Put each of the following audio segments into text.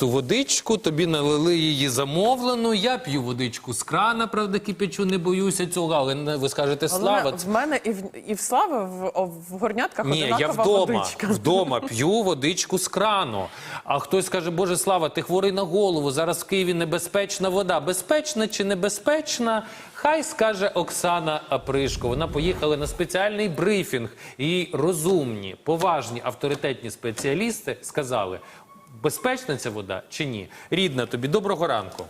чисту водичку, тобі налили її замовлену. Я п'ю водичку з крана, правда, кипячу, не боюся цього, але ви скажете, слава. Головне, в мене і в, і в Слави в, в горнятках Ні, одинакова я вдома, водичка. вдома п'ю водичку з крану. А хтось каже, Боже слава, ти хворий на голову. Зараз в Києві небезпечна вода. Безпечна чи небезпечна? Хай скаже Оксана Апришко. Вона поїхала на спеціальний брифінг. І розумні, поважні, авторитетні спеціалісти сказали, безпечна ця вода чи ні. Рідна тобі, доброго ранку.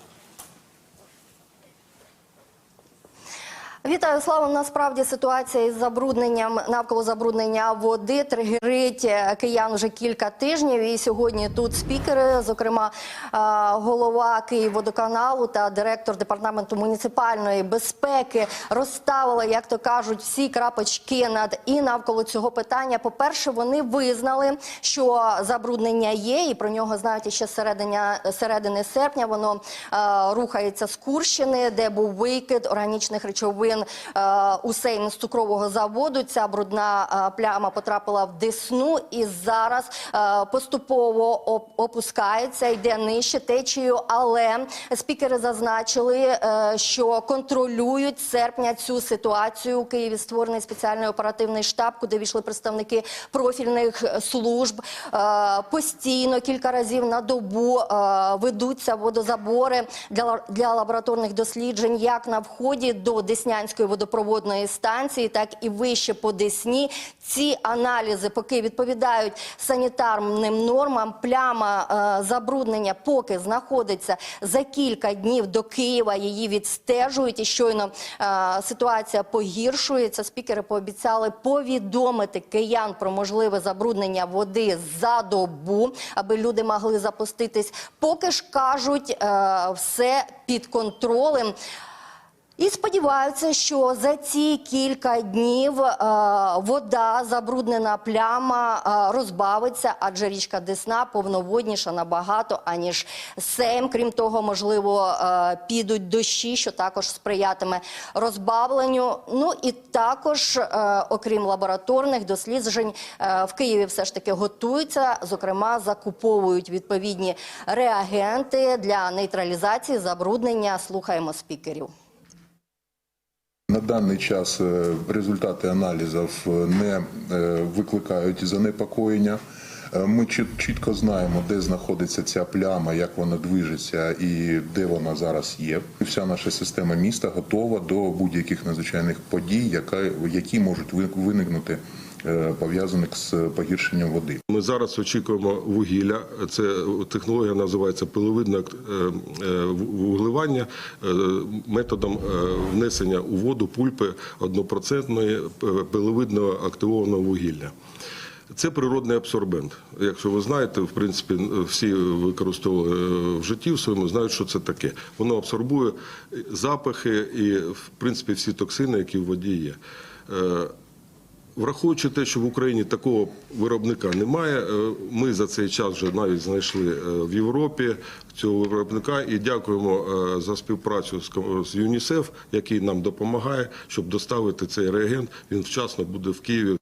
Вітаю, Слава. Насправді ситуація із забрудненням навколо забруднення води тригерить е, киян вже кілька тижнів. І сьогодні тут спікери, зокрема е, голова Київводоканалу та директор департаменту муніципальної безпеки, розставили, як то кажуть, всі крапочки над і навколо цього питання. По перше, вони визнали, що забруднення є, і про нього знають іще з середини, середини серпня. Воно е, рухається з Курщини, де був викид органічних речовин е, у сейм з цукрового заводу. Ця брудна е, пляма потрапила в Десну і зараз е, поступово оп- опускається, йде нижче течією. Але спікери зазначили, що контролюють серпня цю ситуацію. У Києві створений спеціальний оперативний штаб, куди війшли представники профільних служб. Постійно кілька разів на добу ведуться водозабори для, для лабораторних досліджень як на вході до Деснянської водопроводної станції, так і вище по Десні. Ці аналізи поки відповідають санітарним нормам. Пляма е, забруднення поки знаходиться за кілька днів до Києва. Її відстежують і щойно е, ситуація погіршується. Спікери пообіцяли повідомити киян про можливе забруднення води за добу, аби люди могли запуститись. Поки ж кажуть, е, все під контролем. І сподіваються, що за ці кілька днів е, вода, забруднена пляма е, розбавиться, адже річка Десна повноводніша набагато аніж Сейм. Крім того, можливо, е, підуть дощі, що також сприятиме розбавленню. Ну і також, е, окрім лабораторних досліджень, е, в Києві все ж таки готуються. Зокрема, закуповують відповідні реагенти для нейтралізації забруднення. Слухаємо спікерів. На даний час е, результати аналізів не е, викликають занепокоєння. Е, Ми чіт- чітко знаємо, де знаходиться ця пляма, як вона движеться і де вона зараз є. Вся наша система міста готова до будь-яких надзвичайних подій, які можуть виникнути пов'язаних з погіршенням води. Ми зараз очікуємо вугілля. Це технологія називається пиловидне е, е, вуглевання е, методом е, внесення у воду пульпи однопроцентної е, пиловидного активованого вугілля. Це природний абсорбент. Якщо ви знаєте, в принципі, всі використовували е, в житті в своєму, знають, що це таке. Воно абсорбує запахи і, в принципі, всі токсини, які в воді є. Враховуючи те, що в Україні такого виробника немає, е, ми за цей час вже навіть знайшли е, в Європі цього виробника і дякуємо е, за співпрацю з ЮНІСЕФ, який нам допомагає, щоб доставити цей реагент. Він вчасно буде в Києві.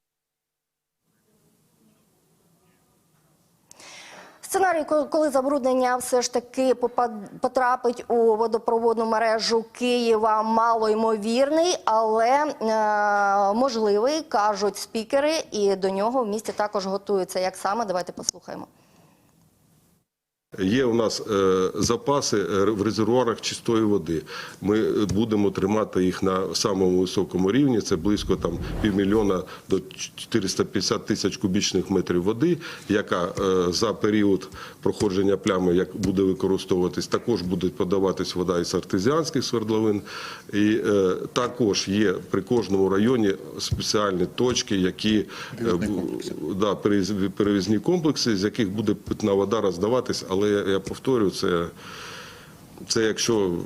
Ко- коли забруднення все ж таки потрапить у водопроводну мережу Києва, малоймовірний, але е, можливий, кажуть спікери, і до нього в місті також готуються. Як саме? Давайте послухаємо. Є у нас е, запаси е, в резервуарах чистої води. Ми е, будемо тримати їх на самому високому рівні. Це близько там півмільйона до 450 тисяч кубічних метрів води, яка за період проходження плями як буде використовуватись, також буде подаватись вода із артезіанських свердловин. І е, також є при кожному районі спеціальні точки, які Перевізні комплекси. да, перевізні комплекси, з яких буде питна вода роздаватись, але я, повторюю, це, це якщо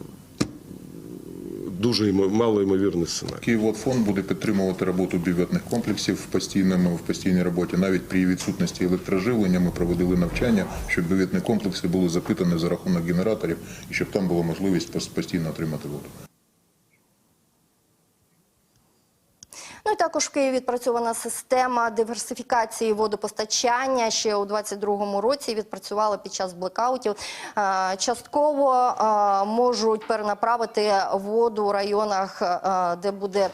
дуже мало ймовірний сценарій. Київводфонд буде підтримувати роботу бюветних комплексів в постійному в постійній роботі. Навіть при відсутності електроживлення ми проводили навчання, щоб бюветні комплекси були запитані за рахунок генераторів і щоб там була можливість постійно отримати воду. Ну і також в Києві відпрацьована система диверсифікації водопостачання. Ще у 22-му році відпрацювала під час блекаутів. Е, Частково е, можуть перенаправити воду у районах, е, де буде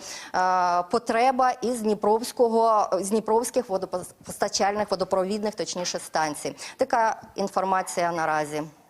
потреба із Дніпровського з Дніпровських водопостачальних водопровідних, точніше станцій. Така інформація наразі.